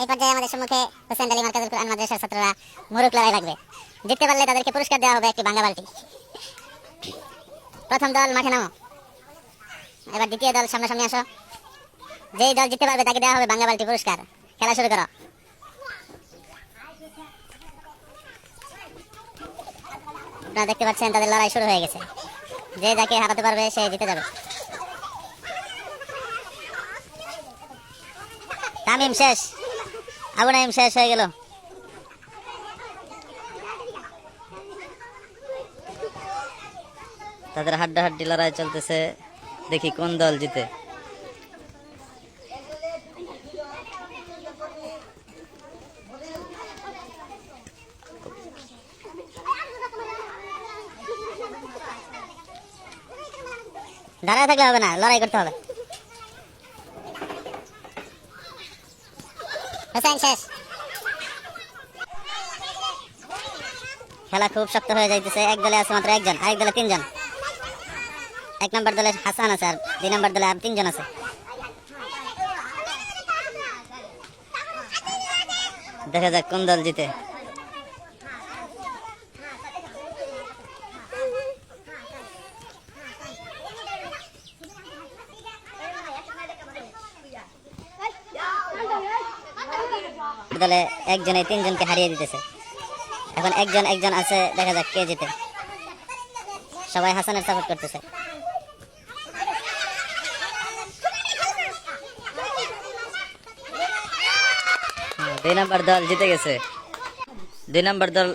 এই পর্যায়ে আমাদের সম্মুখে হোসেন আলী মার্কাজুল কোরআন মাদ্রাসার ছাত্ররা মুরুক লড়াই লাগবে। জিততে পারলে তাদেরকে পুরস্কার দেওয়া হবে একটি ভাঙ্গা বালতি। প্রথম দল মাঠে নামো। এবার দ্বিতীয় দল সামনাসামনি আসো। যেই দল জিততে পারবে তাকে দেওয়া হবে ভাঙ্গা বালতি পুরস্কার। খেলা শুরু করো। আপনারা দেখতে পাচ্ছেন তাদের লড়াই শুরু হয়ে গেছে। যে যাকে হারাতে পারবে সে জিতে যাবে। তামিম, শেষ। আবু নাইম শেষ হয়ে গেল। তাদের হাড্ডাহাড্ডি লড়াই চলতেছে। দেখি কোন দল জিতে। দাঁড়ায় থাকলে হবে না, লড়াই করতে হবে। হোসেন খেলা খুব শক্ত হয়ে যাইতেছে। এক দলে আছে মাত্র একজন, আরেক দলে তিনজন। এক নম্বর দলে হাসান আছে আর দুই নম্বর দলে আর তিনজন আছে। দেখা যাক কোন দল জিতে। দলে একজনে তিনজনকে হারিয়ে দিতেছে। এখন একজন একজন আছে, দেখা যাক কে জিতে। সবাই হাসানের সাপোর্ট করতেছে। দুই নম্বর দল জিতে গেছে। দুই নম্বর দল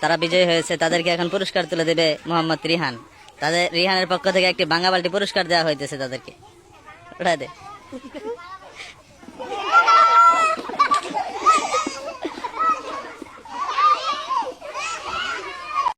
তারা বিজয়ী হয়েছে, তাদেরকে এখন পুরস্কার তুলে দেবে মোহাম্মদ রিহান। তাদের, রিহানের পক্ষ থেকে একটি বাঙ্গা বালতি পুরস্কার দেওয়া হইতেছে তাদেরকে। ওটা দে।